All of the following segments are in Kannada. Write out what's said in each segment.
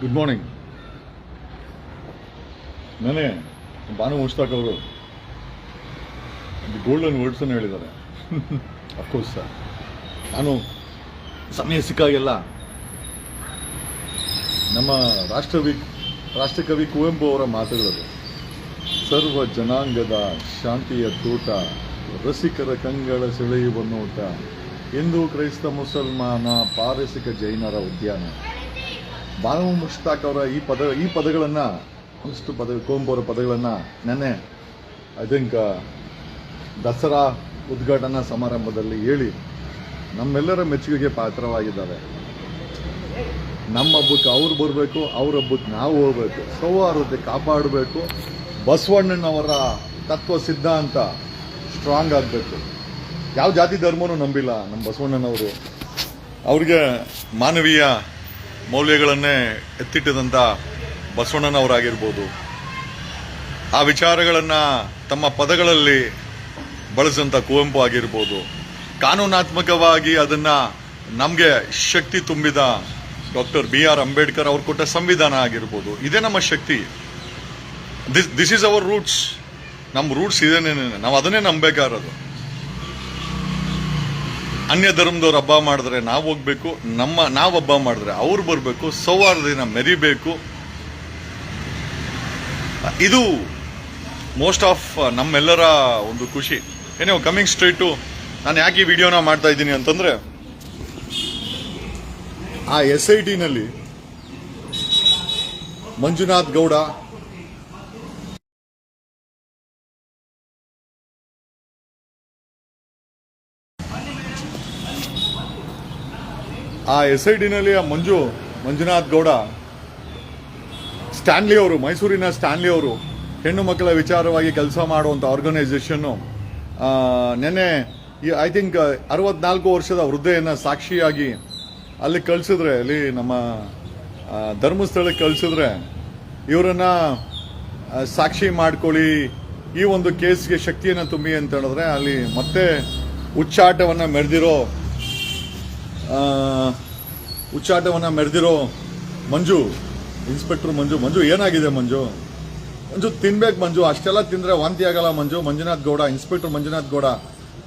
ಗುಡ್ ಮಾರ್ನಿಂಗ್ ನಾನೇ ಬಾನು ಮುಷ್ತಾಕ್ ಅವರು. ಗೋಲ್ಡನ್ ವರ್ಡ್ಸ್ ವರ್ಡ್ಸನ್ನು ಹೇಳಿದ್ದಾರೆ. ಅಫ್ಕೋರ್ಸ್ ಸರ್ ನಾನು ಸಮಯ ಸಿಕ್ಕಾಗೆಲ್ಲ ನಮ್ಮ ರಾಷ್ಟ್ರವಿ ರಾಷ್ಟ್ರಕವಿ ಕುವೆಂಪು ಅವರ ಮಾತುಗಳದು. ಸರ್ವ ಜನಾಂಗದ ಶಾಂತಿಯ ತೋಟ ರಸಿಕರ ಕಂಗಳ ಸೆಳೆಯುವ ನೋಟ ಹಿಂದೂ ಕ್ರೈಸ್ತ ಮುಸಲ್ಮಾನ ಪಾರಸಿಕ ಜೈನರ ಉದ್ಯಾನ. ಬಾನು ಮುಷ್ತಾಕ್ ಅವರ ಈ ಪದ, ಈ ಪದಗಳನ್ನು ಒಂದಿಷ್ಟು ಪದ ಕುವೆಂಪು ಅವರ ಪದಗಳನ್ನು ನೆನ್ನೆ ಐ ಥಿಂಕ್ ದಸರಾ ಉದ್ಘಾಟನಾ ಸಮಾರಂಭದಲ್ಲಿ ಹೇಳಿ ನಮ್ಮೆಲ್ಲರ ಮೆಚ್ಚುಗೆಗೆ ಪಾತ್ರವಾಗಿದ್ದಾರೆ ನಮ್ಮ ಹಬ್ಬಕ್ಕೆ ಅವ್ರು ಬರಬೇಕು, ಅವ್ರ ಹಬ್ಬಕ್ಕೆ ನಾವು ಹೋಗ್ಬೇಕು. ಸೌಹಾರ್ದತೆ ಕಾಪಾಡಬೇಕು. ಬಸವಣ್ಣನವರ ತತ್ವ ಸಿದ್ಧಾಂತ ಸ್ಟ್ರಾಂಗ್ ಆಗಬೇಕು. ಯಾವ ಜಾತಿ ಧರ್ಮನೂ ನಂಬಿಲ್ಲ ನಮ್ಮ ಬಸವಣ್ಣನವರು. ಅವ್ರಿಗೆ ಮಾನವೀಯ ಮೌಲ್ಯಗಳನ್ನೇ ಎತ್ತಿಟ್ಟಿದಂಥ ಬಸವಣ್ಣನವರಾಗಿರ್ಬೋದು. ಆ ವಿಚಾರಗಳನ್ನು ತಮ್ಮ ಪದಗಳಲ್ಲಿ ಬಳಸಿದಂಥ ಕುವೆಂಪು ಆಗಿರ್ಬೋದು. ಕಾನೂನಾತ್ಮಕವಾಗಿ ಅದನ್ನು ನಮಗೆ ಶಕ್ತಿ ತುಂಬಿದ ಡಾಕ್ಟರ್ ಬಿ ಆರ್ ಅಂಬೇಡ್ಕರ್ ಅವ್ರು ಕೊಟ್ಟ ಸಂವಿಧಾನ ಆಗಿರ್ಬೋದು. ಇದೇ ನಮ್ಮ ಶಕ್ತಿ. This this is our roots ನಮ್ಮ ರೂಟ್ಸ್ ಇದೇನೇ, ನಾವು ಅದನ್ನೇ ನಂಬೇಕಾರದು ಅನ್ಯ ಧರ್ಮದವ್ರು ಹಬ್ಬ ಮಾಡಿದ್ರೆ ನಾವು ಹೋಗ್ಬೇಕು, ನಮ್ಮ, ನಾವು ಹಬ್ಬ ಮಾಡಿದ್ರೆ ಅವ್ರು ಬರಬೇಕು ಸೌಹಾರ್ದನ ಮೆರಿಬೇಕು. ಇದು ಮೋಸ್ಟ್ ಆಫ್ ನಮ್ಮೆಲ್ಲರ ಒಂದು ಖುಷಿ. ಏನೋ ಕಮಿಂಗ್ ಸ್ಟ್ರೈಟು ನಾನು ಯಾಕೆ ಈ ವಿಡಿಯೋನ ಮಾಡ್ತಾ ಇದ್ದೀನಿ ಅಂತಂದರೆ, ಆ ಎಸ್ ಐ ಟಿನಲ್ಲಿ ಮಂಜುನಾಥ್ ಗೌಡ ಆ ಎಸ್ ಐ ಡಿನಲ್ಲಿ ಆ ಮಂಜು, ಮಂಜುನಾಥ್ ಗೌಡ ಸ್ಟ್ಯಾನ್ಲಿ ಅವರು, ಮೈಸೂರಿನ ಸ್ಟ್ಯಾನ್ಲಿ ಅವರು ಹೆಣ್ಣು ಮಕ್ಕಳ ವಿಚಾರವಾಗಿ ಕೆಲಸ ಮಾಡುವಂಥ ಆರ್ಗನೈಸೇಷನ್ನು ನೆನ್ನೆ ಈ ಐ ಥಿಂಕ್ ಅರವತ್ನಾಲ್ಕು ವರ್ಷದ ವೃದ್ಧೆಯನ್ನು ಸಾಕ್ಷಿಯಾಗಿ ಅಲ್ಲಿ ಕಳಿಸಿದ್ರೆ, ಅಲ್ಲಿ ನಮ್ಮ ಧರ್ಮಸ್ಥಳಕ್ಕೆ ಕಳಿಸಿದ್ರೆ ಇವರನ್ನ ಸಾಕ್ಷಿ ಮಾಡ್ಕೊಳ್ಳಿ, ಈ ಒಂದು ಕೇಸ್ಗೆ ಶಕ್ತಿಯನ್ನು ತುಂಬಿ ಅಂತ ಹೇಳಿದ್ರೆ ಅಲ್ಲಿ ಮತ್ತೆ ಉಚ್ಚಾಟವನ್ನು ಮೆರೆದಿರೋ ಉಚ್ಚಾಟವನ್ನ ಮೆರೆದಿರೋ ಮಂಜು ಇನ್ಸ್ಪೆಕ್ಟರ್ ಮಂಜು ಮಂಜು ಏನಾಗಿದೆ ಮಂಜು? ಮಂಜು ತಿನ್ಬೇಕು ಮಂಜು, ಅಷ್ಟೆಲ್ಲ ತಿಂದರೆ ವಾಂತಿ ಆಗಲ್ಲ ಮಂಜು, ಮಂಜುನಾಥ್ ಗೌಡ ಇನ್ಸ್ಪೆಕ್ಟರ್ ಮಂಜುನಾಥ್ ಗೌಡ.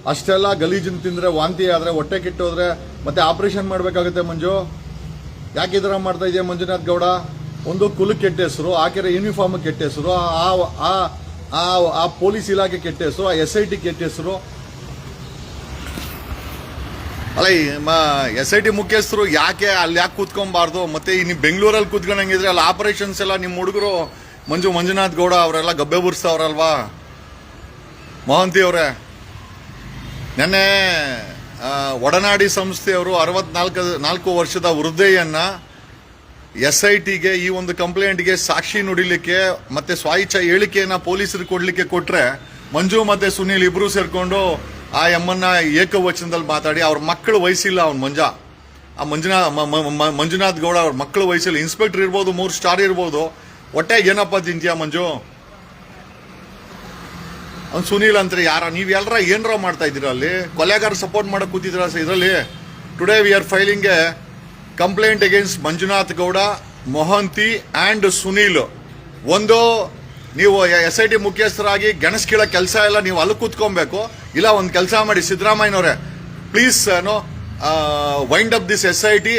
ಅಷ್ಟೆಲ್ಲ ಗಲೀಜಿನ ತಿಂದರೆ ವಾಂತಿ ಆದರೆ ಹೊಟ್ಟೆ ಕೆಟ್ಟೋದ್ರೆ ಮತ್ತೆ ಆಪರೇಷನ್ ಮಾಡಬೇಕಾಗುತ್ತೆ ಮಂಜು? ಯಾಕೆ ಈ ಥರ ಮಾಡ್ತಾ ಇದೆಯಾ ಮಂಜುನಾಥ್ ಗೌಡ? ಒಂದು ಕುಲಕ್ಕೆ ಕೆಟ್ಟ ಹೆಸರು ಹಾಕಿರೋ ಯೂನಿಫಾರ್ಮ್ ಕೆಟ್ಟ ಹೆಸರು, ಆ- ಆ ಪೊಲೀಸ್ ಇಲಾಖೆ ಕೆಟ್ಟ ಹೆಸರು, ಆ ಎಸ್ ಐ ಟಿ ಕೆಟ್ಟ ಹೆಸರು ಅಲ್ಲ ಎಸ್ ಐ ಟಿ ಮುಖ್ಯಸ್ಥರು ಯಾಕೆ ಅಲ್ಲಿ ಯಾಕೆ ಕೂತ್ಕೊಬಾರ್ದು ಮತ್ತೆ ಈ ನೀವು ಬೆಂಗಳೂರಲ್ಲಿ ಕೂತ್ಕೊಂಡಂಗಿದ್ರೆ ಅಲ್ಲಿ ಆಪರೇಷನ್ಸ್ ಎಲ್ಲ ನಿಮ್ಮ ಹುಡುಗರು, ಮಂಜು ಮಂಜುನಾಥ್ ಗೌಡ ಅವರೆಲ್ಲ ಗಬ್ಬೆ ಬುರ್ಸವ್ರಲ್ವಾ ಮೋಹಂತಿ ಅವರೇ, ನೆನ್ನೆ ಒಡನಾಡಿ ಸಂಸ್ಥೆಯವರು ಅರವತ್ನಾಲ್ಕು, ನಾಲ್ಕು ವರ್ಷದ ವೃದ್ಧೆಯನ್ನ ಎಸ್ ಐ ಟಿಗೆ ಈ ಒಂದು ಕಂಪ್ಲೇಂಟ್ಗೆ ಸಾಕ್ಷಿ ನುಡಿಲಿಕ್ಕೆ ಮತ್ತೆ ಸ್ವಾಯಿಚ್ಛ ಹೇಳಿಕೆಯನ್ನ ಪೊಲೀಸರಿಗೆ ಕೊಡ್ಲಿಕ್ಕೆ ಕೊಟ್ರೆ, ಮಂಜು ಮತ್ತೆ ಸುನೀಲ್ ಇಬ್ರು ಸೇರ್ಕೊಂಡು ಆ ಎಮ್ಮನ್ನ ಏಕವಚನದಲ್ಲಿ ಮಾತಾಡಿ ಅವ್ರ ಮಕ್ಕಳು ವಯಸ್ಸಿಲ್ಲ ಅವ್ನ ಮಂಜ. ಆ ಮಂಜುನಾ ಮಂಜುನಾಥ್ ಗೌಡ ಅವ್ರ ಮಕ್ಕಳು ವಯಸ್ಸಿಲ್ಲ ಇನ್ಸ್ಪೆಕ್ಟರ್ ಇರ್ಬೋದು, ಮೂರು ಸ್ಟಾರ್ ಇರ್ಬೋದು. ಹೊಟ್ಟೆಗೆ ಏನಪ್ಪ ತಿಂತೀಯ ಮಂಜು? ಅವ್ನು ಸುನೀಲ್ ಅಂತಾರೆ, ಯಾರ, ನೀವು ಎಲ್ಲರ ಏನರ ಮಾಡ್ತಾ ಇದ್ದೀರಾ ಅಲ್ಲಿ? ಕೊಲೆಗಾರ ಸಪೋರ್ಟ್ ಮಾಡಕ್ಕೆ ಕೂತಿದ್ದೀರಾ ಇದರಲ್ಲಿ? Today we are filing a complaint against Manjunath Gowda, Mohanty and Sunil. ಒಂದು ನೀವು ಎಸ್ ಐ ಟಿ ಮುಖ್ಯಸ್ಥರಾಗಿ ಗೆಣಸ್ಕೀಳೋ ಕೆಲಸ ಎಲ್ಲ ನೀವು ಅಲ್ಲಿ ಕೂತ್ಕೊಬೇಕು. ಇಲ್ಲ ಒಂದು ಕೆಲಸ ಮಾಡಿ ಸಿದ್ದರಾಮಯ್ಯನವರೇ ಪ್ಲೀಸ್ ಏನು wind up this S I T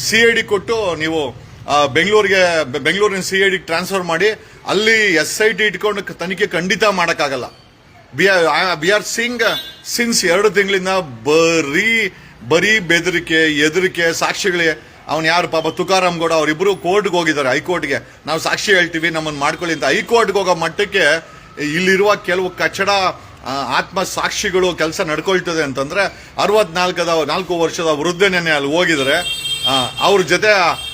C I D ಕೊಟ್ಟು ನೀವು ಆ, ಬೆಂಗಳೂರಿಗೆ ಬೆಂಗಳೂರಿನ ಸಿ ಐ ಡಿ ಟ್ರಾನ್ಸ್ಫರ್ ಮಾಡಿ ಅಲ್ಲಿ ಎಸ್ ಐ ಟಿ ಇಟ್ಕೊಂಡು ತನಿಖೆ ಖಂಡಿತ ಮಾಡೋಕ್ಕಾಗಲ್ಲ. B B R Singh since ಎರಡು ತಿಂಗಳಿಂದ ಬರೀ ಬರೀ ಬೆದರಿಕೆ ಎದರಿಕೆ ಸಾಕ್ಷಿಗಳಿಗೆ ಅವ್ನು ಯಾರು? ಪಾಪ ತುಕಾರಾಮ್ ಗೌಡ ಅವರಿಬ್ಬರು ಕೋರ್ಟ್ಗೆ ಹೋಗಿದ್ದಾರೆ ಹೈಕೋರ್ಟ್ಗೆ. ನಾವು ಸಾಕ್ಷಿ ಹೇಳ್ತೀವಿ ನಮ್ಮನ್ನು ಮಾಡ್ಕೊಳ್ಳಿ ಅಂತ. ಹೈಕೋರ್ಟ್ಗೆ ಹೋಗೋ ಮಟ್ಟಕ್ಕೆ ಇಲ್ಲಿರುವ ಕೆಲವು ಕಚ್ಚಡ ಆತ್ಮ ಸಾಕ್ಷಿಗಳು ಕೆಲಸ ನಡ್ಕೊಳ್ತದೆ ಅಂತಂದ್ರೆ ಅರವತ್ನಾಲ್ಕದ ನಾಲ್ಕು ವರ್ಷದ ವೃದ್ಧನೇ ಅಲ್ಲಿ ಹೋಗಿದ್ರೆ ಆ, ಅವ್ರ ಜೊತೆ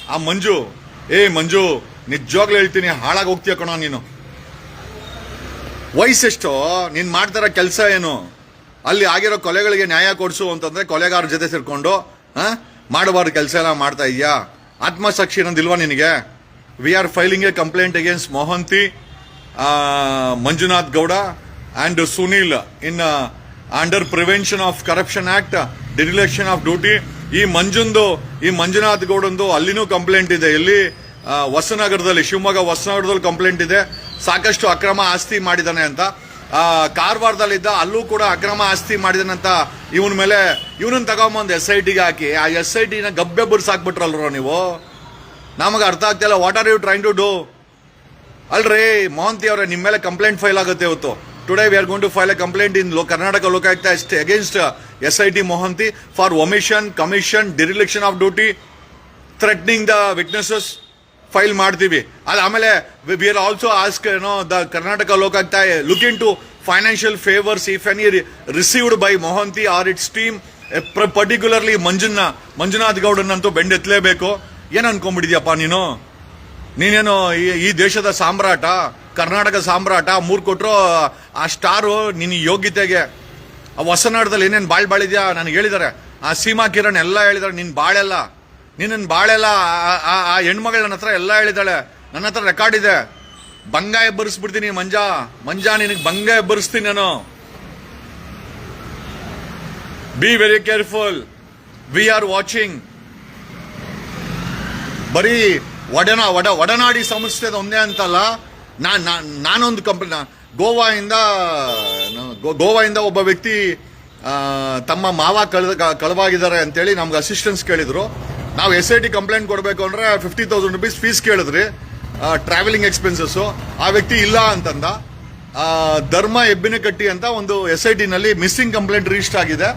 ಆ- ಮಂಜು ಏ ಮಂಜು ನಿಜವಾಗ್ಲೂ ಹೇಳ್ತೀನಿ ಹಾಳಾಗಿ ಹೋಗ್ತೀಯ ಕಣೋ ನೀನು. ವಯಸ್ಸೆಷ್ಟು? ನೀನು ಮಾಡ್ತಾರ ಕೆಲಸ ಏನು? ಅಲ್ಲಿ ಆಗಿರೋ ಕೊಲೆಗಳಿಗೆ ನ್ಯಾಯ ಕೊಡಿಸು ಅಂತಂದ್ರೆ ಕೊಲೆಗಾರ ಜೊತೆ ಸೇರ್ಕೊಂಡು ಆ, ಮಾಡಬಾರ್ದು ಕೆಲಸ ಎಲ್ಲ ಮಾಡ್ತಾ ಇದೆಯಾ ಆತ್ಮಸಾಕ್ಷಿ ಅನ್ನೋದಿಲ್ವಾ ನಿನಗೆ? We are filing a complaint against Mohanty Manjunath Gowda and Sunil in under prevention of corruption act dereliction of duty ಈ ಮಂಜುಂದು, ಈ ಮಂಜುನಾಥ್ ಗೌಡಂದು ಅಲ್ಲಿನೂ ಕಂಪ್ಲೇಂಟ್ ಇದೆ. ಇಲ್ಲಿ ಹೊಸನಗರದಲ್ಲಿ, ಶಿವಮೊಗ್ಗ ಹೊಸನಗರದಲ್ಲಿ ಕಂಪ್ಲೇಂಟ್ ಇದೆ. ಸಾಕಷ್ಟು ಅಕ್ರಮ ಆಸ್ತಿ ಮಾಡಿದ್ದಾನೆ ಅಂತ. ಕಾರವಾರದಲ್ಲಿದ್ದ ಅಲ್ಲೂ ಕೂಡ ಅಕ್ರಮ ಆಸ್ತಿ ಮಾಡಿದಾನಂತ ಇವನ ಮೇಲೆ ಇವನನ್ನು ತಗೊಂಬಂದು ಎಸ್ ಐ ಟಿಗೆ ಹಾಕಿ, ಆ ಎಸ್ ಐ ಟಿನ ಗಬ್ಬೆ ಬಿರ್ಸಾಕ್ಬಿಟ್ರಲ್ರೋ ನೀವು? ನಮಗೆ ಅರ್ಥ ಆಗ್ತಿಲ್ಲ what are you train to do ಅಲ್ರಿ, ಮೋಹಂತಿ ಅವರೇ ನಿಮ್ಮ ಮೇಲೆ ಕಂಪ್ಲೇಂಟ್ ಫೈಲ್ ಆಗುತ್ತೆ ಇವತ್ತು. Today we are gone to file a complaint in low Karnataka Lokayukta against S I T Mohanty for omission commission dereliction of duty threatening the witnesses file ಮಾಡ್ತೀವಿ. ಅದು ಆಮೇಲೆ ವಿ ಆರ್ ಆಲ್ಸೋ ಆಸ್ಕ್ ಏನೋ the Karnataka Lokayukta look into financial favours if any received by Mohanty or its team particularly ಮಂಜುನ Manjunath ಗೌಡನಂತೂ ಬೆಂಡೆತ್ತಲೇಬೇಕು. ಏನು ಅನ್ಕೊಂಡ್ಬಿಟ್ಟಿದ್ಯಪ್ಪ ನೀನು? ನೀನೇನು ಈ- ದೇಶದ ಸಾಮ್ರಾಟ, ಕರ್ನಾಟಕ ಸಾಮ್ರಾಟ, ಮೂರು ಕೊಟ್ರು, ಆ ಸ್ಟಾರು ನಿನ್ನ ಯೋಗ್ಯತೆಗೆ. ಆ ಹೊಸನಾಡದಲ್ಲಿ ಏನೇನು ಬಾಳ್ ಬಾಳಿದ್ಯಾ? ನನಗೆ ಹೇಳಿದ್ದಾರೆ ಆ ಸೀಮಾ ಕಿರಣ್ ಎಲ್ಲ ಹೇಳಿದಾರೆ ನಿನ್ನ ಬಾಳೆಲ್ಲ. ನಿನ್ನ ಬಾಳೆಲ್ಲ ಆ- ಹೆಣ್ಮಗಳ ನನ್ನ ಹತ್ರ ಎಲ್ಲ ಹೇಳಿದಾಳೆ. ನನ್ನ ಹತ್ರ ರೆಕಾರ್ಡ್ ಇದೆ. ಬಂಗ ಎಬ್ಬರಿಸ್ಬಿಡ್ತೀನಿ ಮಂಜಾ. ಮಂಜಾ, ನಿನಗೆ ಬಂಗ ಎಬ್ಬರಿಸ್ತೀನಿ ನಾನು. Be very careful we are watching ಬರೀ ಒಡನ, ಒಡ, ಒಡನಾಡಿ ಸಂಸ್ಥೆದ ಒಂದೇ ಅಂತಲ್ಲ. ನಾ- ನಾನೊಂದು ಕಂಪ್ನಿ ಗೋವಾಯಿಂದ ಗೋವಾಯಿಂದ ಒಬ್ಬ ವ್ಯಕ್ತಿ ತಮ್ಮ ಮಾವ ಕಳೆದ ಕಳವಾಗಿದ್ದಾರೆ ಅಂತೇಳಿ ನಮ್ಗೆ ಅಸಿಸ್ಟೆನ್ಸ್ ಕೇಳಿದ್ರು. ನಾವು ಎಸ್ ಐ ಟಿ ಕಂಪ್ಲೇಂಟ್ ಕೊಡಬೇಕು ಅಂದರೆ ಫಿಫ್ಟಿ ತೌಸಂಡ್ ರುಪೀಸ್ ಫೀಸ್ ಕೇಳಿದ್ರಿ. ಟ್ರಾವೆಲಿಂಗ್ ಎಕ್ಸ್ಪೆನ್ಸಸ್ಸು ಆ ವ್ಯಕ್ತಿ ಇಲ್ಲ ಅಂತಂದ. ಧರ್ಮ ಎಬ್ಬಿನಕಟ್ಟಿ ಅಂತ ಒಂದು ಎಸ್ ಐ ಟಿನಲ್ಲಿ ಮಿಸ್ಸಿಂಗ್ ಕಂಪ್ಲೇಂಟ್ ರಿಜಿಸ್ಟರ್ ಆಗಿದೆ.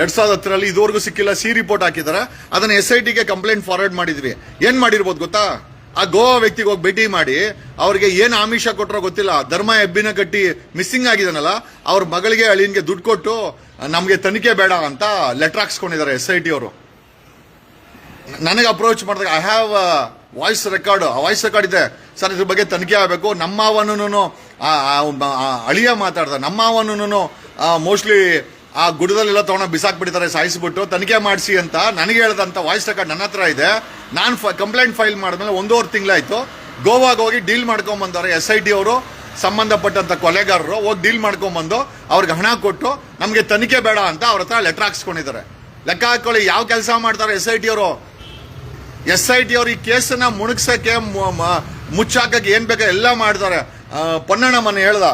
ಎರಡ್ ಸಾವಿರದ ಹತ್ತರಲ್ಲಿ ಇದುವರೆಗೂ ಸಿಕ್ಕಿಲ್ಲ, ಸಿ ರಿಪೋರ್ಟ್ ಹಾಕಿದ್ದಾರೆ ಅದನ್ನ ಎಸ್ ಐ ಟಿಗೆ ಕಂಪ್ಲೇಂಟ್ ಫಾರ್ವರ್ಡ್ ಮಾಡಿದ್ವಿ. ಏನ್ ಮಾಡಿರ್ಬೋದು ಗೊತ್ತಾ? ಆ ಗೋವಾ ವ್ಯಕ್ತಿಗೆ ಹೋಗಿ ಭೇಟಿ ಮಾಡಿ, ಅವ್ರಿಗೆ ಏನು ಆಮಿಷ ಕೊಟ್ಟರೋ ಗೊತ್ತಿಲ್ಲ. ಧರ್ಮ ಎಬ್ಬಿನ ಕಟ್ಟಿ ಮಿಸ್ಸಿಂಗ್ ಆಗಿದಾನಲ್ಲ, ಅವ್ರ ಮಗಳಿಗೆ ಅಳಿನ್ಗೆ ದುಡ್ಡು ಕೊಟ್ಟು, ನಮಗೆ ತನಿಖೆ ಬೇಡ ಅಂತ ಲೆಟರ್ ಹಾಕ್ಸ್ಕೊಂಡಿದ್ದಾರೆ ಎಸ್ ಐ ಟಿ ಅವರು. ನನಗೆ ಅಪ್ರೋಚ್ ಮಾಡಿದಾಗ I have voice record voice record ಇದೆ. ಸರ್, ಇದ್ರ ಬಗ್ಗೆ ತನಿಖೆ ಆಗಬೇಕು. ನಮ್ಮವನೂ ಅಳಿಯ ಮಾತಾಡ್ದ. ನಮ್ಮವನೂ ಮೋಸ್ಟ್ಲಿ ಆ ಗುಡದಲ್ಲೆಲ್ಲ ತೊಗೊಂಡು ಬಿಸಾಕ್ಬಿಟ್ಟಿದ್ದಾರೆ, ಸಾಯಿಸಿಬಿಟ್ಟು ತನಿಖೆ ಮಾಡಿಸಿ ಅಂತ ನನಗೆ ಹೇಳ್ದಂತ ವಾಯ್ಸ್ ರೆಕಾರ್ಡ್ ನನ್ನ ಹತ್ರ ಇದೆ. ನಾನು ಕಂಪ್ಲೇಂಟ್ ಫೈಲ್ ಮಾಡಿದ್ಮೇಲೆ ಒಂದೂವರೆ ತಿಂಗಳಾಯಿತು. ಗೋವಾಗೆ ಹೋಗಿ ಡೀಲ್ ಮಾಡ್ಕೊಂಬಂದವ್ರೆ ಎಸ್ ಐ ಟಿ ಅವರು ಸಂಬಂಧಪಟ್ಟಂಥ ಕೊಲೆಗಾರರು ಹೋಗಿ ಡೀಲ್ ಮಾಡ್ಕೊಂಬಂದು ಅವ್ರಿಗೆ ಹಣ ಕೊಟ್ಟು ನಮಗೆ ತನಿಖೆ ಬೇಡ ಅಂತ ಅವ್ರ ಹತ್ರ ಲೆಟ್ರ್ ಹಾಕ್ಸ್ಕೊಂಡಿದ್ದಾರೆ. ಲೆಕ್ಕ ಹಾಕೊಳ್ಳಿ, ಯಾವ ಕೆಲಸ ಮಾಡ್ತಾರೆ ಎಸ್ ಐ ಟಿ ಅವರು? ಎಸ್ ಐ ಟಿ ಅವ್ರು ಈ ಕೇಸನ್ನ ಮುಣಗ್ಸಕ್ಕೆ ಮುಚ್ಚಾಕಕ್ಕೆ ಏನ್ ಬೇಕಾ ಎಲ್ಲ ಮಾಡ್ತಾರೆ ಪೊನ್ನಣ್ಣಮ್ಮನ ಪೊನ್ನಣ್ಣ ಮನೆ ಹೇಳ್ದ.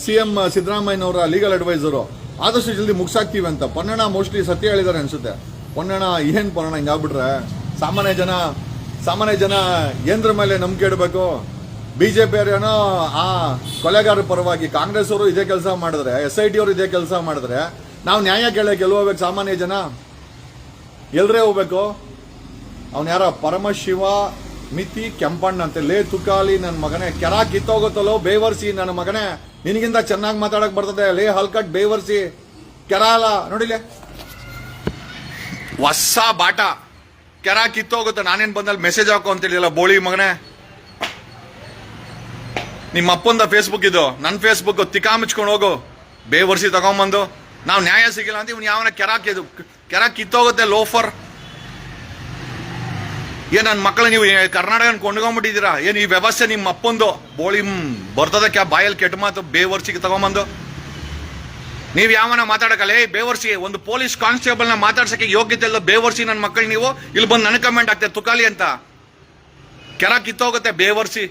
ಸಿ ಎಂ ಸಿದ್ದರಾಮಯ್ಯನವರ ಲೀಗಲ್ ಅಡ್ವೈಸರು ಆದಷ್ಟು ಜಲ್ದಿ ಮುಗಿಸಾಕ್ತೀವಿ ಅಂತ. ಪೊನ್ನಣ್ಣ ಮೋಸ್ಟ್ಲಿ ಸತ್ಯ ಹೇಳಿದ್ದಾರೆ ಅನ್ಸುತ್ತೆ. ಪೊನ್ನಣ್ಣ, ಏನು ಪೊನ್ನಣ್ಣ ಹಿಂಗಾಗ್ಬಿಟ್ರೆ ಸಾಮಾನ್ಯ ಜನ ಸಾಮಾನ್ಯ ಜನ ಏನ್ರ ಮೇಲೆ ನಂಬಿಕೆ ಇಡಬೇಕು? ಬಿಜೆಪಿ ಏನೋ, ಆ ಕೊಲೆಗಾರ ಪರವಾಗಿ ಕಾಂಗ್ರೆಸ್ ಅವರು ಇದೇ ಕೆಲಸ ಮಾಡಿದ್ರೆ ಎಸ್ ಐ ಟಿ ಅವರು ಇದೇ ಕೆಲಸ ಮಾಡಿದ್ರೆ, ನಾವು ನ್ಯಾಯ ಕೇಳಕ್ಕೆ ಎಲ್ಲಿ ಹೋಗ್ಬೇಕು ಸಾಮಾನ್ಯ ಜನ? ಎಲ್ಲರೇ ಹೋಗ್ಬೇಕು? ಅವನ್ ಯಾರ ಪರಮಶಿವ, ಮಿತಿ, ಕೆಂಪಣ್ಣ ಅಂತೆ. ಲೇ ತುಕಾಲಿ ನನ್ನ ಮಗನೇ ಕೆರ ಕಿತ್ತೋಗುತ್ತಲೋ ಬೇವರ್ಸಿ, ನನ್ನ ಮಗನೇ. ನಿನಗಿಂತ ಚೆನ್ನಾಗಿ ಮಾತಾಡಕ್ ಬರ್ತದೆ. ಲೇ ಹಲ್ಕಟ್, ಬೇವರ್ಸಿ. ಕೆರ ಅಲ್ಲ ನೋಡಿಲೆ? ಹೊಸ ಬಾಟ. ಕೆರ ಕಿತ್ತೋಗುತ್ತೆ, ನಾನೇನು ಬಂದಲ್ಲಿ ಮೆಸೇಜ್ ಹಾಕೋ ಅಂತ ಹೇಳಿಲ್ಲ ಬೋಳಿ ಮಗನೇ. ನಿಮ್ಮ ಅಪ್ಪಂದ ಫೇಸ್ಬುಕ್ ಇದು ನನ್ನ ಫೇಸ್ಬುಕ್ ತಿಕಾ ಹೋಗು. ಬೇವರ್ಸಿ ತಗೊಂಬಂದು. ನಾವು ನ್ಯಾಯ ಸಿಗಿಲ್ಲ ಅಂತ ಇವ್ನು ಯಾವನ ಕೆರ ಕಿದು ಕೆರ ಕಿತ್ತೋಗುತ್ತೆ, ಲೋಫರ್. ಏನ್ ನನ್ನ ಮಕ್ಕಳು, ನೀವು ಕರ್ನಾಟಕ ಕೊಂಡ್ಕೊಂಡ್ಬಿಟ್ಟಿದ್ದೀರಾ? ಏನು ಈ ವ್ಯವಸ್ಥೆ ನಿಮ್ಮ ಅಪ್ಪಂದು. ಬೋಳಿ ಬರ್ತದಕ್ಕೆ ಬಾಯಲ್ಲಿ ಕೆಟ್ಟ ಮಾತು ಬೇವರ್ಸಿಗೆ ತಗೊಂಬಂದು. ನೀವು ಯಾವನ ಮಾತಾಡಕಲ್ಲ ಏ ಬೇವರ್ಸಿ ಒಂದು ಪೊಲೀಸ್ ಕಾನ್ಸ್ಟೇಬಲ್ನ ಮಾತಾಡ್ಸಕ್ಕೆ ಯೋಗ್ಯತೆ ಇಲ್ಲ ಬೇವರ್ಸಿ ನನ್ನ ಮಕ್ಕಳು ನೀವು? ಇಲ್ಲಿ ಬಂದು ನನಗೆ ಕಮೆಂಟ್ ಆಗ್ತದೆ ತುಕಾಲಿ ಅಂತ? ಕೆರ ಕಿತ್ತೋಗುತ್ತೆ ಬೇವರ್ಸಿ.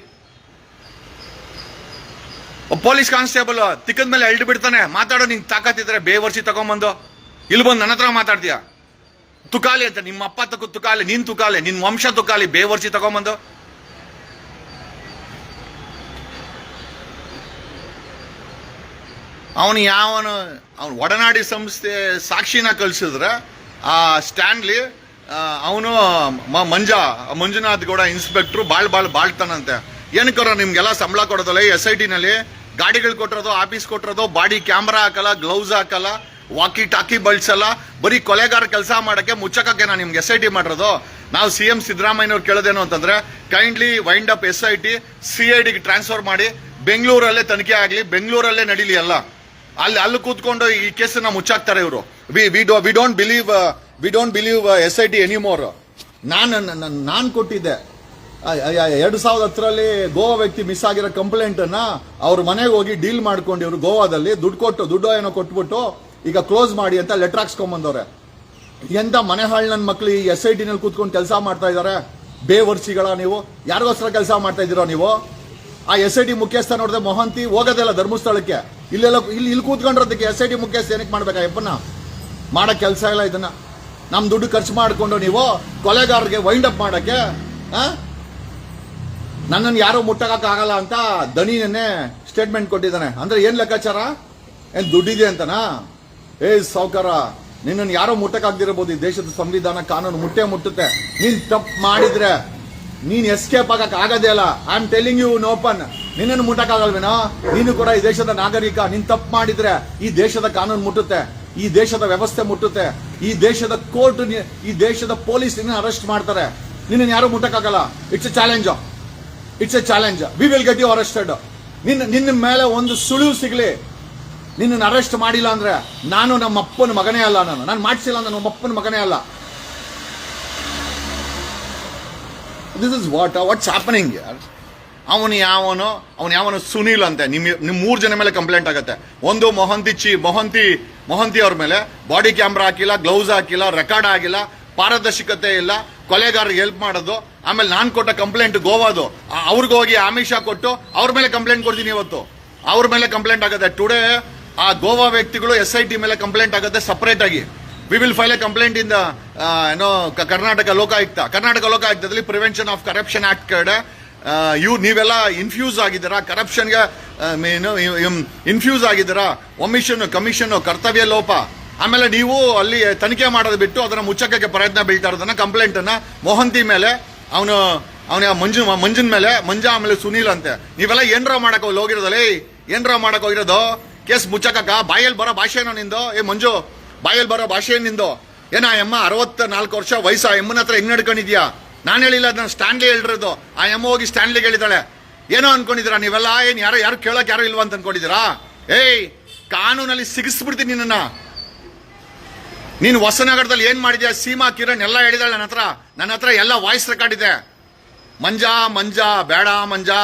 ಪೊಲೀಸ್ ಕಾನ್ಸ್ಟೇಬಲ್ ತಿಕ್ಕದ ಮೇಲೆ ಎಳ್ದು ಬಿಡ್ತಾನೆ. ಮಾತಾಡೋ ನಿಂಗೆ ತಾಕತ್ತಿದ್ರೆ ಬೇವರ್ಸಿ ತಗೊಂಬಂದು. ಇಲ್ಲಿ ಬಂದು ನನ್ನ ಹತ್ರ ಮಾತಾಡ್ತೀಯ? ತುಕಾಲಿ ಅಂತ, ನಿಮ್ಮ ಅಪ್ಪ ತಕ್ಕ ತುಕಾಲಿ, ನೀನ್ ತುಕಾಲಿ, ನಿನ್ ವಂಶ ತುಕಾಲಿ ಬೇವರ್ಸಿ ತಗೊಂಬಂದು. ಅವನು ಯಾವನು, ಅವನು ಒಡನಾಡಿ ಸಂಸ್ಥೆ ಸಾಕ್ಷಿನ ಕಲ್ಸಿದ್ರೆ ಆ ಸ್ಟ್ಯಾನ್ಲಿ ಅವನು ಮಂಜ, ಮಂಜುನಾಥ್ ಗೌಡ ಇನ್ಸ್ಪೆಕ್ಟ್ರು ಬಾಳ್ ಬಾಳ್ ಬಾಳ್ತಾನಂತೆ. ಏನಕ್ಕೋರ ನಿಮ್ಗೆಲ್ಲ ಸಂಬಳ ಕೊಡೋದಲ್ಲ ಎಸ್ ಐ ಟಿನಲ್ಲಿ ಗಾಡಿಗಳು ಕೊಟ್ಟಿರೋದು ಆಫೀಸ್ ಕೊಟ್ಟಿರೋದು, ಬಾಡಿ ಕ್ಯಾಮ್ರಾ ಹಾಕಲ್ಲ ಗ್ಲೌಸ್ ಹಾಕಲ್ಲ ವಾಕಿ ಟಾಕಿ ಬಳಸಲ್ಲ, ಬರೀ ಕೊಲೆಗಾರ ಕೆಲಸ ಮಾಡೋಕ್ಕೆ ಮುಚ್ಚಕಕ್ಕೆ ನಾನು ನಿಮ್ಗೆ ಎಸ್ ಐ ಟಿ ಮಾಡಿರೋದು. ನಾವು ಸಿ ಎಂ ಸಿದ್ದರಾಮಯ್ಯವ್ರು ಕೇಳೋದೇನು ಅಂತಂದರೆ kindly wind up S I T C I ಡಿಗೆ ಟ್ರಾನ್ಸ್ಫರ್ ಮಾಡಿ, ಬೆಂಗಳೂರಲ್ಲೇ ತನಿಖೆ ಆಗಲಿ, ಬೆಂಗಳೂರಲ್ಲೇ ನಡೀಲಿ ಅಲ್ಲ, ಅಲ್ಲಿ ಅಲ್ಲಿ ಕೂತ್ಕೊಂಡು ಈ ಕೇಸನ್ನ ಮುಚ್ಚಾಕ್ತಾರೆ ಇವರು. We we do we don't believe we don't believe S I T anymore ನಾನು ನಾನು ಕೊಟ್ಟಿದ್ದೆ. ಎರಡು ಸಾವಿರದ ಹತ್ತರಲ್ಲಿ ಗೋವಾ ವ್ಯಕ್ತಿ ಮಿಸ್ ಆಗಿರೋ ಕಂಪ್ಲೇಂಟನ್ನು ಅವ್ರ ಮನೆಗೆ ಹೋಗಿ ಡೀಲ್ ಮಾಡ್ಕೊಂಡು ಇವರು ಗೋವಾದಲ್ಲಿ ದುಡ್ಡು ಕೊಟ್ಟು, ದುಡ್ಡು ಏನೋ ಕೊಟ್ಬಿಟ್ಟು ಈಗ ಕ್ಲೋಸ್ ಮಾಡಿ ಅಂತ ಲೆಟರ್ ಹಾಕ್ಸ್ಕೊಂಬಂದವ್ರೆ. ಎಂತ ಮನೆ ಹಾಳು ನನ್ನ ಮಕ್ಳು ಈ ಎಸ್ ಐ ಟಿನಲ್ಲಿ ಕೂತ್ಕೊಂಡು ಕೆಲಸ ಮಾಡ್ತಾ ಇದ್ದಾರೆ ಬೇವರ್ಸಿಗಳ ನೀವು? ಯಾರಿಗೋಸ್ಕರ ಕೆಲಸ ಮಾಡ್ತಾ ಇದ್ದೀರೋ ನೀವು? ಆ ಎಸ್ ಐ ಟಿ ಮುಖ್ಯಸ್ಥ ನೋಡಿದ್ರೆ ಮೊಹಂತಿ ಹೋಗೋದಿಲ್ಲ ಧರ್ಮಸ್ಥಳಕ್ಕೆ. ಇಲ್ಲೆಲ್ಲ ಇಲ್ಲಿ ಇಲ್ಲಿ ಕೂತ್ಕೊಂಡಿರೋದಕ್ಕೆ ಎಸ್ ಐ ಟಿ ಮುಖ್ಯಸ್ಥ ಏನಕ್ಕೆ ಮಾಡ್ಬೇಕಾ ಯಪ್ಪನ್ನ ಮಾಡೋ ಕೆಲಸ ಇಲ್ಲ ಇದನ್ನ. ನಮ್ಮ ದುಡ್ಡು ಖರ್ಚು ಮಾಡಿಕೊಂಡು ನೀವು ಕೊಲೆಗಾರರಿಗೆ ವೈಂಡ್ ಅಪ್ ಮಾಡೋಕ್ಕೆ? ನನ್ನನ್ನು ಯಾರು ಮುಟ್ಟಕ್ಕಾಗಲ್ಲ ಅಂತ ದಣಿನೇ ಸ್ಟೇಟ್ಮೆಂಟ್ ಕೊಟ್ಟಿದ್ದಾನೆ. ಅಂದ್ರೆ ಏನು ಲೆಕ್ಕಾಚಾರ? ಏನು ದುಡ್ಡಿದೆ ಅಂತನಾ? ಏ, ಸಾವುಕಾರ, ನಿನ್ನನ್ನು ಯಾರೋ ಮುಟ್ಟಕ್ಕಾಗ್ದಿರಬಹುದು. ಈ ದೇಶದ ಸಂವಿಧಾನ ಕಾನೂನು ಮುಟ್ಟೆ ಮುಟ್ಟುತ್ತೆ. ನೀನ್ ತಪ್ಪು ಮಾಡಿದ್ರೆ ನೀನ್ ಎಸ್ಕೇಪ್ ಆಗಕ್ ಆಗದೇ ಇಲ್ಲ I am telling you open ನಿನ್ನನ್ನು ಮುಟ್ಟಕ್ಕಾಗಲ್ವೇನೋ? ನೀನು ಕೂಡ ಈ ದೇಶದ ನಾಗರಿಕ. ನೀನ್ ತಪ್ಪು ಮಾಡಿದ್ರೆ ಈ ದೇಶದ ಕಾನೂನು ಮುಟ್ಟುತ್ತೆ. ಈ ದೇಶದ ವ್ಯವಸ್ಥೆ ಮುಟ್ಟುತ್ತೆ. ಈ ದೇಶದ ಕೋರ್ಟ್ ಈ ದೇಶದ ಪೊಲೀಸ್ ನಿನ್ನ ಅರೆಸ್ಟ್ ಮಾಡ್ತಾರೆ. ನಿನ್ನನ್ನು ಯಾರು ಮುಟ್ಟಕ್ಕಾಗಲ್ಲ. It's a challenge it's a challenge we will get you arrested ನಿನ್ನ ನಿನ್ನ ಮೇಲೆ ಒಂದು ಸುಳಿವು ಸಿಗ್ಲಿ. ನಿನ್ನನ್ನು ಅರೆಸ್ಟ್ ಮಾಡಿಲ್ಲ ಅಂದರೆ ನಾನು ನಮ್ಮ ಅಪ್ಪನ ಮಗನೇ ಅಲ್ಲ ನಾನು. ನಾನು ಮಾಡಿಸಿಲ್ಲ ಅಂದ್ರೆ ನಮ್ಮ ಅಪ್ಪನ ಮಗನೇ ಅಲ್ಲ. This is what what's happening ಅವನು ಯಾವನು ಅವನು ಯಾವನು ಸುನೀಲ್ ಅಂತೆ. ನಿಮ್ಮ ನಿಮ್ಮ ಮೂರು ಜನ ಮೇಲೆ ಕಂಪ್ಲೇಂಟ್ ಆಗುತ್ತೆ. ಒಂದು ಮೊಹಂತಿ ಚಿ, ಮೊಹಂತಿ ಮೊಹಂತಿ ಅವ್ರ ಮೇಲೆ. ಬಾಡಿ ಕ್ಯಾಮ್ರಾ ಹಾಕಿಲ್ಲ ಗ್ಲೌಸ್ ಹಾಕಿಲ್ಲ ರೆಕಾರ್ಡ್ ಆಗಿಲ್ಲ, ಪಾರದರ್ಶಕತೆ ಇಲ್ಲ, ಕೊಲೆಗಾರರಿಗೆ ಹೆಲ್ಪ್ ಮಾಡೋದು. ಆಮೇಲೆ ನಾನು ಕೊಟ್ಟ ಕಂಪ್ಲೇಂಟ್ ಗೋವಾದು. ಅವ್ರಿಗೋಗಿ ಅವ್ರಿಗೆ ಹೋಗಿ ಆಮಿಷ ಕೊಟ್ಟು ಅವ್ರ ಮೇಲೆ ಕಂಪ್ಲೇಂಟ್ ಕೊಡ್ತೀನಿ ಇವತ್ತು. ಅವ್ರ ಮೇಲೆ ಕಂಪ್ಲೇಂಟ್ ಆಗುತ್ತೆ. ಟುಡೇ ಆ ಗೋವಾ ವ್ಯಕ್ತಿಗಳು ಎಸ್ ಐ ಟಿ ಮೇಲೆ ಕಂಪ್ಲೇಂಟ್ ಆಗುತ್ತೆ ಸಪರೇಟ್ ಆಗಿ. We will file a complaint in the ಏನೋ ಕರ್ನಾಟಕ ಲೋಕಾಯುಕ್ತ. ಕರ್ನಾಟಕ ಲೋಕಾಯುಕ್ತದಲ್ಲಿ ಪ್ರಿವೆನ್ಷನ್ ಆಫ್ ಕರಪ್ಷನ್ ಆಕ್ಟ್ ಕಡೆ ಇವ್ ನೀವೆಲ್ಲ ಇನ್ಫ್ಯೂಸ್ ಆಗಿದ್ದೀರಾ? ಕರಪ್ಷನ್ಗೆ ಏನು ಇನ್ಫ್ಯೂಸ್ ಆಗಿದ್ದೀರಾ? ಒಮಿಷನ್ ಕಮಿಷನ್ ಕರ್ತವ್ಯ ಲೋಪ. ಆಮೇಲೆ ನೀವು ಅಲ್ಲಿ ತನಿಖೆ ಮಾಡೋದು ಬಿಟ್ಟು ಅದನ್ನು ಮುಚ್ಚಕ್ಕೆ ಪ್ರಯತ್ನ ಬೀಳ್ತಾ ಇರೋದನ್ನ ಕಂಪ್ಲೇಂಟ್ ಅನ್ನ ಮೋಹಂತಿ ಮೇಲೆ, ಅವನು, ಅವನ ಮಂಜು, ಮಂಜಿನ ಮೇಲೆ, ಮಂಜ ಆಮೇಲೆ ಸುನೀಲ್ ಅಂತೆ. ನೀವೆಲ್ಲ ಏನರ ಮಾಡೋಕೆ ಹೋಗಿರೋದಲ್ಲ ಏನ್ರ ಮಾಡಕ್ ಹೋಗಿರೋದು? ಕೇಸ್ ಮುಚ್ಚಕ್ಕ ಬಾಯಲ್ಲಿ ಬರೋ ಭಾಷೆ ಏನೋ ನಿಂದು? ಏ ಮಂಜು ಬಾಯಲ್ಲಿ ಬರೋ ಭಾಷೆ ನಿಂದು? ಏನ ಎಮ್ಮ ಅರವತ್ತ ನಾಲ್ಕು ವರ್ಷ ವಯಸ್ಸ ಆ ಎಮ್ಮನ ಹತ್ರ ಹೆಂಗ್ ನಡ್ಕೊಂಡಿದ್ಯಾ? ನಾನು ಹೇಳಿಲ್ಲ ಅದನ್ನ ಸ್ಟ್ಯಾನ್ಲಿ ಹೇಳಿರೋದು. ಆ ಎಮ್ಮ ಹೋಗಿ ಸ್ಟ್ಯಾನ್ಲಿಗೆ ಹೇಳಿದಾಳೆ. ಏನೋ ಅನ್ಕೊಂಡಿದ್ದೀರಾ ನೀವೆಲ್ಲ? ಏನು ಯಾರೋ ಯಾರು ಕೇಳೋಕೆ ಯಾರು ಇಲ್ವಾ ಅಂತ ಅನ್ಕೊಂಡಿದ್ದೀರಾ? ಏಯ್, ಕಾನೂನಲ್ಲಿ ಸಿಗಿಸ್ಬಿಡ್ತೀನಿ ನಿನ್ನ ನೀನು ಹೊಸನಗರದಲ್ಲಿ ಏನು ಮಾಡಿದ್ಯಾ? ಸೀಮಾ ಕಿರಣ್ ಎಲ್ಲ ಹೇಳಿದಾಳೆ ನನ್ನ ಹತ್ರ. ನನ್ನ ಹತ್ರ ಎಲ್ಲ ವಾಯ್ಸ್ ರೆಕಾರ್ಡ್ ಇದೆ. ಮಂಜಾ ಮಂಜಾ, ಬೇಡ ಮಂಜಾ.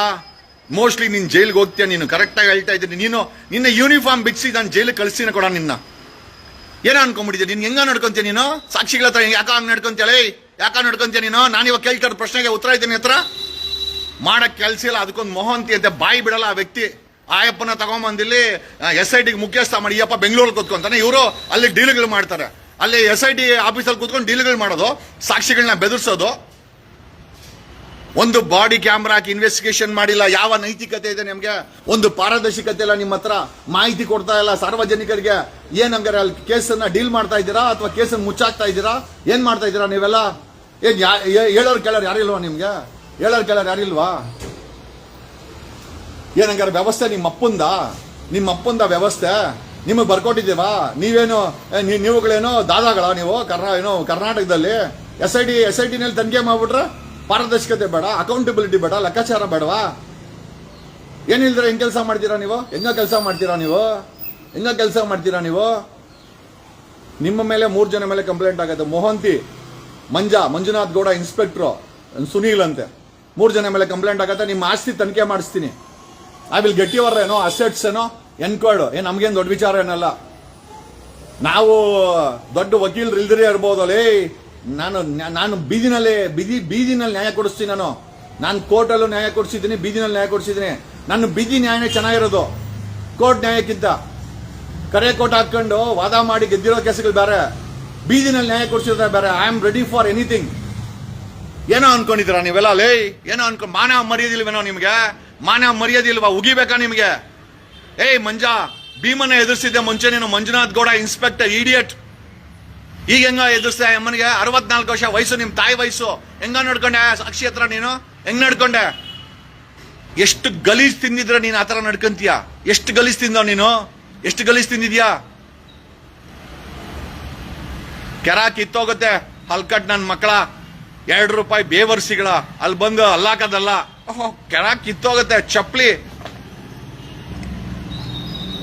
ಮೋಸ್ಟ್ಲಿ ನೀನು ಜೈಲ್ಗೆ ಹೋಗ್ತೀಯ, ನೀನು ಕರೆಕ್ಟಾಗಿ ಹೇಳ್ತಾ ಇದ್ದೀನಿ. ನೀನು, ನಿನ್ನ ಯೂನಿಫಾರ್ಮ್ ಬಿಡಿಸಿ ನಾನು ಜೈಲಿಗೆ ಕಳಿಸ್ತೀನಿ ಕೊಡ ನಿನ್ನ. ಏನೋ ಅನ್ಕೊಂಡ್ಬಿಟ್ಟಿದ್ದೆ? ನೀನು ಹೆಂಗ ನಡ್ಕೊಂತೀಯ ನೀನು? ಸಾಕ್ಷಿಗಳ ಹತ್ರ ಯಾಕೆ ಹಂಗ್ ನಡ್ಕೊಂತೀಯಲೇ ಯಾಕೆ ನಡ್ಕೊಂತೀಯ ನೀನು? ನಾನು ಇವಾಗ ಕೇಳ್ತಾ ಪ್ರಶ್ನೆಗೆ ಉತ್ತರ ಇದ್ದೀನಿ ಹತ್ರ. ಮಾಡೋಕ್ಕೆ ಕೆಲಸ ಇಲ್ಲ, ಅದಕ್ಕೊಂದು ಮೊಹಂತಿ ಅಂತ, ಬಾಯಿ ಬಿಡಲ್ಲ ಆ ವ್ಯಕ್ತಿ. ಆಯಪ್ಪನ ತಗೊಂಬಂದಿಲ್ಲಿ ಎಸ್ ಐ ಟಿಗೆ ಮುಖ್ಯಸ್ಥ ಮಾಡಿ ಅಪ್ಪ ಬೆಂಗಳೂರಲ್ಲಿ ಕೂತ್ಕೊಂತಾನೆ. ಇವರು ಅಲ್ಲಿ ಡೀಲ್ಗಳು ಮಾಡ್ತಾರೆ. ಅಲ್ಲಿ ಎಸ್ ಐ ಟಿ ಆಫೀಸಲ್ಲಿ ಕೂತ್ಕೊಂಡು ಡೀಲ್ಗಳು ಮಾಡೋದು ಸಾಕ್ಷಿಗಳನ್ನ ಬೆದರ್ಸೋದು. ಒಂದು ಬಾಡಿ ಕ್ಯಾಮ್ರಾ ಹಾಕಿ ಇನ್ವೆಸ್ಟಿಗೇಷನ್ ಮಾಡಿಲ್ಲ, ಯಾವ ನೈತಿಕತೆ ಇದೆ ನಿಮಗೆ? ಒಂದು ಪಾರದರ್ಶಕತೆ ಇಲ್ಲ ನಿಮ್ಮ ಹತ್ರ? ಮಾಹಿತಿ ಕೊಡ್ತಾ ಇಲ್ಲ, ಸಾರ್ವಜನಿಕರಿಗೆ ಏನ್ ಹಂಗಾರೆ ಅಲ್ಲಿ ಕೇಸನ್ನ ಡೀಲ್ ಮಾಡ್ತಾ ಇದ್ದೀರಾ ಅಥವಾ ಕೇಸನ್ನು ಮುಚ್ಚಾಕ್ತಾ ಇದ್ದೀರಾ? ಏನು ಮಾಡ್ತಾ ಇದ್ದೀರಾ ನೀವೆಲ್ಲ? ಏನ್ ಹೇಳೋರು ಕೇಳೋರು ಯಾರಿಲ್ವಾ ನಿಮಗೆ? ಹೇಳೋರು ಕೇಳೋರು ಯಾರಿಲ್ವಾ ಏನಂಗಾರೆ ವ್ಯವಸ್ಥೆ ನಿಮ್ಮ ಅಪ್ಪಂದ? ನಿಮ್ಮ ಅಪ್ಪಂದ ವ್ಯವಸ್ಥೆ? ನಿಮಗೆ ಬರ್ಕೊಟ್ಟಿದ್ದೀವಾ ನೀವೇನು ನೀವುಗಳೇನೋ ದಾದಾಗಳ ನೀವು? ಕರ್ನಾ ಏನು ಕರ್ನಾಟಕದಲ್ಲಿ? S I T S I ಟಿನಲ್ಲಿ ತನಿಖೆ ಮಾಡ್ಬಿಟ್ರೆ ಪಾರದರ್ಶಕತೆ ಬೇಡ ಅಕೌಂಟಬಿಲಿಟಿ ಬೇಡ, ಲೆಕ್ಕಾಚಾರ ಬೇಡವಾ? ಏನಿಲ್ದ್ರೆ ಹೆಂಗ್ ಕೆಲಸ ಮಾಡ್ತೀರಾ ನೀವು? ಹೆಂಗ ಕೆಲಸ ಮಾಡ್ತೀರಾ ನೀವು? ಹೆಂಗ ಕೆಲಸ ಮಾಡ್ತೀರಾ ನೀವು? ನಿಮ್ಮ ಮೇಲೆ ಮೂರು ಜನ ಮೇಲೆ ಕಂಪ್ಲೇಂಟ್ ಆಗುತ್ತೆ. ಮೋಹಂತಿ, ಮಂಜಾ, ಮಂಜುನಾಥ್ ಗೌಡ ಇನ್ಸ್ಪೆಕ್ಟ್ರು ಸುನೀಲ್ ಅಂತೆ. ಮೂರು ಜನ ಮೇಲೆ ಕಂಪ್ಲೇಂಟ್ ಆಗುತ್ತೆ. ನಿಮ್ಮ ಆಸ್ತಿ ತನಿಖೆ ಮಾಡಿಸ್ತೀನಿ. ಐ ವಿಲ್ ಗೆಟ್ ಯುವರ್ ಏನೋ ಅಸೆಟ್ಸ್ ಏನೋ ಎನ್ಕ್ವೈರ್ಡ್ ಏನು. ನಮಗೇನು ದೊಡ್ಡ ವಿಚಾರ ಏನಲ್ಲ? ನಾವು ದೊಡ್ಡ ವಕೀಲರು ಇಲ್ದಿರೇ ಇರ್ಬೋದಲ್ಲೇ ನಾನು ನಾನು ಬೀದಿನಲ್ಲೇ, ಬೀದಿ ಬೀದಿನಲ್ಲಿ ನ್ಯಾಯ ಕೊಡಿಸ್ತೀನಿ ನಾನು. ನಾನು ಕೋರ್ಟಲ್ಲೂ ನ್ಯಾಯ ಕೊಡಿಸಿದ್ದೀನಿ, ಬೀದಿನಲ್ಲಿ ನ್ಯಾಯ ಕೊಡಿಸಿದ್ದೀನಿ. ನನ್ನ ಬೀದಿ ನ್ಯಾಯನೇ ಚೆನ್ನಾಗಿರೋದು. ಕೋರ್ಟ್ ನ್ಯಾಯಕ್ಕಿಂತ. ಕರೆ ಕೋಟ್ ಹಾಕೊಂಡು ವಾದ ಮಾಡಿ ಗೆದ್ದಿರೋ ಕೇಸುಗಳು ಬೇರೆ. ಬೀದಿನಲ್ಲಿ ನ್ಯಾಯ ಕೊಡಿಸಿದ್ರೆ ಬೇರೆ. I am ready for anything ಏನೋ ಅನ್ಕೊಂಡಿದ್ದೀರಾ ನೀವೆಲ್ಲ? ಲೇ, ಏನೋ ಅನ್ಕೊ ಮಾನವ ಮರ್ಯಾದಿಲ್ವೇನೋ ನಿಮಗೆ? ಮಾನವ ಮರ್ಯಾದಿಲ್ವಾ? ಉಗಿಬೇಕಾ ನಿಮಗೆ? ಏಯ್ ಮಂಜಾ, ಭೀಮನ ಎದುರಿಸಿದ್ದೆ ಮುಂಚೆ ನೀನು ಮಂಜುನಾಥ್ ಗೌಡ ಇನ್ಸ್ಪೆಕ್ಟರ್ ಇಡಿಯಟ್ ಈಗ ಹೆಂಗ ಎದುರಿಸ್ತಾ ಅಮ್ಮನಿಗೆ ಅರವತ್ನಾಲ್ಕು ವರ್ಷ ವಯಸ್ಸು ನಿಮ್ಮ ತಾಯಿ ವಯಸ್ಸು. ಹೆಂಗ ನಡ್ಕೊಂಡೆ? ಸಾಕ್ಷಿ ಹತ್ರ ನೀನು? ಹೆಂಗ್ ನಡ್ಕೊಂಡೆ? ಎಷ್ಟು ಗಲೀಜ್ ತಿಂದಿದ್ರೆ ನೀನು ಆತರ ನಡ್ಕೊಂತೀಯ? ಎಷ್ಟು ಗಲೀಜ್ ತಿಂದ ನೀನು? ಎಷ್ಟು ಗಲೀಜ್ ತಿಂದಿದ್ಯಾ? ಕೆರ ಕಿತ್ತೋಗುತ್ತೆ ಹಲ್ಕಟ್ ನನ್ನ ಮಕ್ಕಳ. ಎರಡು ರೂಪಾಯಿ ಬೇವರ್ಸಿಗಳ. ಅಲ್ಲಿ ಬಂದು ಅಲ್ಲಾಕದಲ್ಲ. ಓಹೋ ಕೆರ ಕಿತ್ತೋಗುತ್ತೆ ಚಪ್ಪಲಿ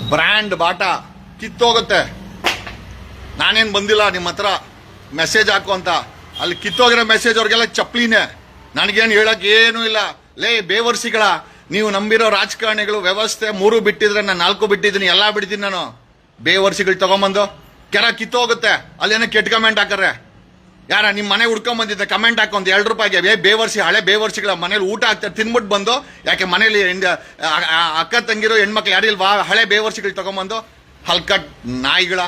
ಬ್ರ್ಯಾಂಡ್ ಬಾಟ. ಕಿತ್ತೋಗುತ್ತೆ. ನಾನೇನ್ ಬಂದಿಲ್ಲ ನಿಮ್ಮ ಹತ್ರ ಮೆಸೇಜ್ ಹಾಕು ಅಂತ. ಅಲ್ಲಿ ಕಿತ್ತೋಗಿರೋ ಮೆಸೇಜ್ ಅವ್ರಿಗೆಲ್ಲ ಚಪ್ಪಲಿನೇ. ನನಗೇನು ಹೇಳಕ್ಕೆ ಏನೂ ಇಲ್ಲ. ಲೇ, ಬೇವರ್ಸಿಗಳ, ನೀವು ನಂಬಿರೋ ರಾಜಕಾರಣಿಗಳು ವ್ಯವಸ್ಥೆ ಮೂರು ಬಿಟ್ಟಿದ್ರೆ ನಾನು ನಾಲ್ಕು ಬಿಟ್ಟಿದ್ದೀನಿ, ಎಲ್ಲ ಬಿಡ್ತೀನಿ ನಾನು. ಬೇವರ್ಸಿಗಳು ತಗೊಂಬಂದು. ಕೆರ ಕಿತ್ತೋಗುತ್ತೆ. ಅಲ್ಲೇನೋ ಕೆಟ್ಟ ಕಮೆಂಟ್ ಹಾಕರೆ ಯಾರ ನಿಮ್ಮ ಮನೆ ಹುಡ್ಕೊಂಬಂದಿದ್ದೆ ಕಮೆಂಟ್ ಹಾಕೊಂದು ಎರಡು ರೂಪಾಯಿಗೆ. ಬೇ ಬೇವರ್ಸಿ, ಹಳೆ ಬೇವರ್ಸಿಗಳ ಮನೇಲಿ ಊಟ ಹಾಕ್ತಾರೆ ತಿನ್ಬಿಟ್ಟು ಬಂದು, ಯಾಕೆ ಮನೇಲಿ ಅಕ್ಕ ತಂಗಿರೋ ಹೆಣ್ಮಕ್ಳು ಯಾರಿಲ್ವಾ, ಹಳೆ ಬೇವರ್ಸಿಗಳು ತಗೊಂಬಂದು, ಹಲ್ಕಟ್ ನಾಯಿಗಳ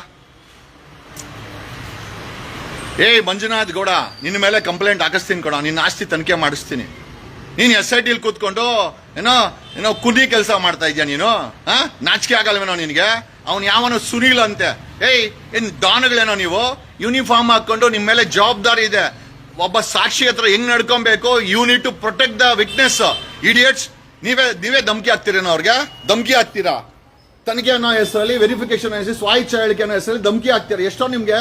ಏಯ್ ಮಂಜುನಾಥ್ ಗೌಡ ನಿನ್ನ ಮೇಲೆ ಕಂಪ್ಲೇಂಟ್ ಹಾಕಿಸ್ತೀನಿ ಕೊಡ ನಿನ್ನ ಆಸ್ತಿ ತನಿಖೆ ಮಾಡಿಸ್ತೀನಿ. ನೀನು ಎಸ್ ಐ ಟಿಲಿ ಕೂತ್ಕೊಂಡು ಏನೋ ಏನೋ ಕುನಿ ಕೆಲಸ ಮಾಡ್ತಾ ಇದೆಯಾ ನೀನು? ಹಾ ನಾಚಿಕೆ ಆಗಲ್ವೇನೋ ನಿನಗೆ? ಅವನು ಯಾವನೋ ಸುನೀಲ್ ಅಂತೆ. ಏಯ್, ಏನು ಡಾನ್ಗಳೇನೋ ನೀವು? ಯೂನಿಫಾರ್ಮ್ ಹಾಕ್ಕೊಂಡು ನಿಮ್ಮ ಮೇಲೆ ಜವಾಬ್ದಾರಿ ಇದೆ. ಒಬ್ಬ ಸಾಕ್ಷಿ ಹತ್ರ ಹೆಂಗ್ ನಡ್ಕೊಬೇಕು? You need to protect the witness idiots ನೀವೇ ನೀವೇ ಧಮಕಿ ಹಾಕ್ತೀರೇನೋ ಅವ್ರಿಗೆ? ಧಮಕಿ ಹಾಕ್ತೀರಾ? ತನಿಖೆ ಅನ್ನೋ ಹೆಸರಲ್ಲಿ ವೆರಿಫಿಕೇಶನ್ ಹೆಸರು ಸ್ವಾಯಿಚ್ಛ ಹೇಳಿಕೆ ಅನ್ನೋ ಹೆಸರಲ್ಲಿ ಧಮಕಿ ಹಾಕ್ತೀರಾ? ಎಷ್ಟೋ ನಿಮ್ಗೆ?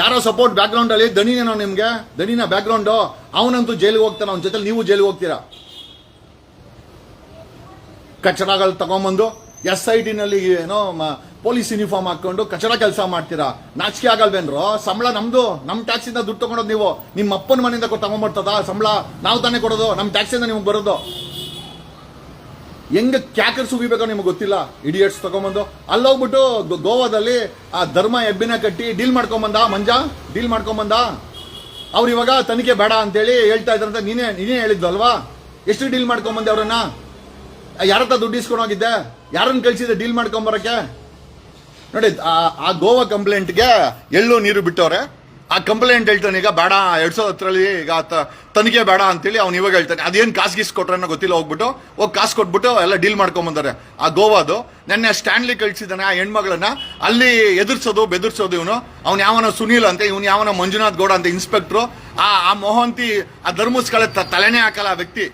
ಯಾರೋ ಸಪೋರ್ಟ್ ಬ್ಯಾಕ್ ಗ್ರೌಂಡ್ ಅಲ್ಲಿ ದಣಿನೇನೋ ನಿಮ್ಗೆ? ದಣಿನ ಬ್ಯಾಕ್ ಗ್ರೌಂಡ್ ಅವನಂತೂ ಜೈಲಿಗೆ ಹೋಗ್ತಾನೆ, ಅವನ ಜೊತೆ ನೀವು ಜೈಲಿಗೆ ಹೋಗ್ತೀರಾ? ಕಚಡಗಳು ತಗೊಂಬಂದು ಎಸ್ ಐ ಟಿನಲ್ಲಿ ಏನೋ ಪೊಲೀಸ್ ಯೂನಿಫಾರ್ಮ್ ಹಾಕೊಂಡು ಕಚಡ ಕೆಲಸ ಮಾಡ್ತೀರಾ? ನಾಚಿಕೆ ಆಗಲ್ವೇನ್ರು ಸಂಬಳ ನಮ್ದು. ನಮ್ ಟ್ಯಾಕ್ಸಿಂದ ದುಡ್ಡು ತಗೊಂಡೋದು ನೀವು. ನಿಮ್ಮ ಅಪ್ಪನ ಮನೆಯಿಂದ ಕೊಟ್ಟು ತಗೊಂಬರ್ತದ ಸಂಬಳ? ನಾವು ತಾನೇ ಕೊಡೋದು. ನಮ್ ಟ್ಯಾಕ್ಸ್ ಇಂದ ನಿಮ್ಗೆ ಬರೋದು. ಹೆಂಗ ಕ್ಯಾಕರ್ ಸುಗಿಬೇಕೋ ನಿಮ್ಗೆ ಗೊತ್ತಿಲ್ಲ? ಇಡಿಯಟ್ಸ್ ತಗೊಂಬಂದು. ಅಲ್ಲೋಗ್ಬಿಟ್ಟು ಹೋಗ್ಬಿಟ್ಟು ಗೋವಾದಲ್ಲಿ ಆ ಧರ್ಮ ಎಬ್ಬಿನ ಕಟ್ಟಿ ಡೀಲ್ ಮಾಡ್ಕೊಂಬಂದ, ಮಂಜ? ಡೀಲ್ ಮಾಡ್ಕೊಂಬಂದ? ಅವ್ರು ಇವಾಗ ತನಿಖೆ ಬೇಡ ಅಂತೇಳಿ ಹೇಳ್ತಾ ಇದ್ರಂತ. ನೀನೇ ನೀನೇ ಹೇಳಿದ್ವಲ್ವಾ? ಎಷ್ಟು ಡೀಲ್ ಮಾಡ್ಕೊಂಬಂದೆ ಅವ್ರನ್ನ? ಯಾರ ಹತ್ರ ದುಡ್ಡು ಇಸ್ಕೊಂಡು ಹೋಗಿದ್ದೆ? ಯಾರನ್ನ ಕಳಿಸಿದೆ ಡೀಲ್ ಮಾಡ್ಕೊಂಬರಕ್ಕೆ? ನೋಡಿ, ಆ ಗೋವಾ ಕಂಪ್ಲೇಂಟ್ಗೆ ಎಳ್ಳು ನೀರು ಬಿಟ್ಟವ್ರೆ. ಆ ಕಂಪ್ಲೇಂಟ್ ಹೇಳ್ತಾನೆ, ಈಗ ಬೇಡ, ಎರಡು ಸಾವಿರದ ಹತ್ತರಲ್ಲಿ ಈಗ ತನಿಖೆ ಬೇಡ ಅಂತೇಳಿ ಅವ್ನು ಇವಾಗ ಹೇಳ್ತಾನೆ. ಅದೇನು ಕಾಸು ಗೀಸ್ ಕೊಟ್ರೆ ಗೊತ್ತಿಲ್ಲ, ಹೋಗ್ಬಿಟ್ಟು, ಹೋಗಿ ಕಾಸು ಕೊಟ್ಬಿಟ್ಟು ಎಲ್ಲ ಡೀಲ್ ಮಾಡ್ಕೊಂಬಂದಾರೆ ಆ ಗೋವಾದು. ನೆನ್ನೆ ಸ್ಟ್ಯಾಂಡ್ಲಿ ಕಳ್ಸಿದ್ದಾನೆ ಆ ಹೆಣ್ಮಗಳನ್ನ. ಅಲ್ಲಿ ಎದುರ್ಸೋದು, ಬೆದರ್ಸೋದು ಇವನು. ಅವ್ನು ಯಾವನ ಸುನೀಲ್ ಅಂತ, ಇವನು ಯಾವನ ಮಂಜುನಾಥ್ ಗೌಡ ಅಂತ ಇನ್ಸ್ಪೆಕ್ಟ್ರು ಆ ಆ ಮೊಹಂತಿ, ಆ ಧರ್ಮಸ್ಥಳ ತಲೆನೇ ಹಾಕಲ್ಲ ಆ ವ್ಯಕ್ತಿ.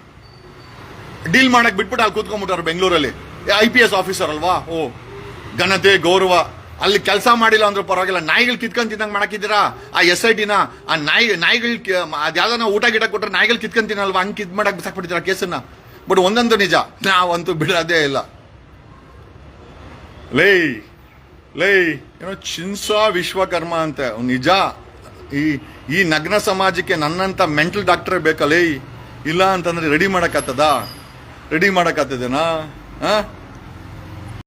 ಡೀಲ್ ಮಾಡೋಕೆ ಬಿಟ್ಬಿಟ್ಟು ಅಲ್ಲಿ ಕೂತ್ಕೊಂಡ್ಬಿಟ್ಟಾರೆ ಬೆಂಗಳೂರಲ್ಲಿ. ಐ ಪಿ ಎಸ್ ಆಫೀಸರ್ ಅಲ್ವಾ? ಓ, ಘನತೆ, ಗೌರವ. ಅಲ್ಲಿ ಕೆಲಸ ಮಾಡಿಲ್ಲ ಅಂದ್ರೆ ಪರವಾಗಿಲ್ಲ. ನಾಯಿಗಳು ಕಿತ್ಕೊಂಡ್ ತಿನ್ನಂಗೆ ಆ ಎಸ್ ಐ ಟಿನ ಆ ನಾಯಿ, ನಾಯಿಗಳು ಅದ್ಯಾವ್ದಾನ ಊಟ ಗಿಡ ಕೊಟ್ಟರೆ ನಾಯಿಗಳು ಕಿತ್ಕೊಂಡ್ ತಿನ್ನಲ್ವಾ? ಹಂಗೆ ಕಿತ್ ಮಾಡಕ್ ಬಿಸಾಕ್ಬಿಟ್ಟಿದ್ದೀರಾ ಕೇಸನ್ನ? ಬಟ್ ಒಂದೊಂದು ನಿಜ, ನಾವಂತೂ ಬಿಡೋದೇ ಇಲ್ಲ. ಲೇ, ಲೈ, ಏನೋ ಚಿನ್ಸ ವಿಶ್ವಕರ್ಮ ಅಂತ. ನಿಜ. ಈ ಈ ನಗ್ನ ಸಮಾಜಕ್ಕೆ ನನ್ನಂತ ಮೆಂಟಲ್ ಡಾಕ್ಟರ್ ಲೇ, ಇಲ್ಲ ಅಂತಂದ್ರೆ ರೆಡಿ ಮಾಡಕ್ಕಾಗ್ತದ ರೆಡಿ ಮಾಡಕ್ಕಾಗ್ತದೇನಾ ಹಾ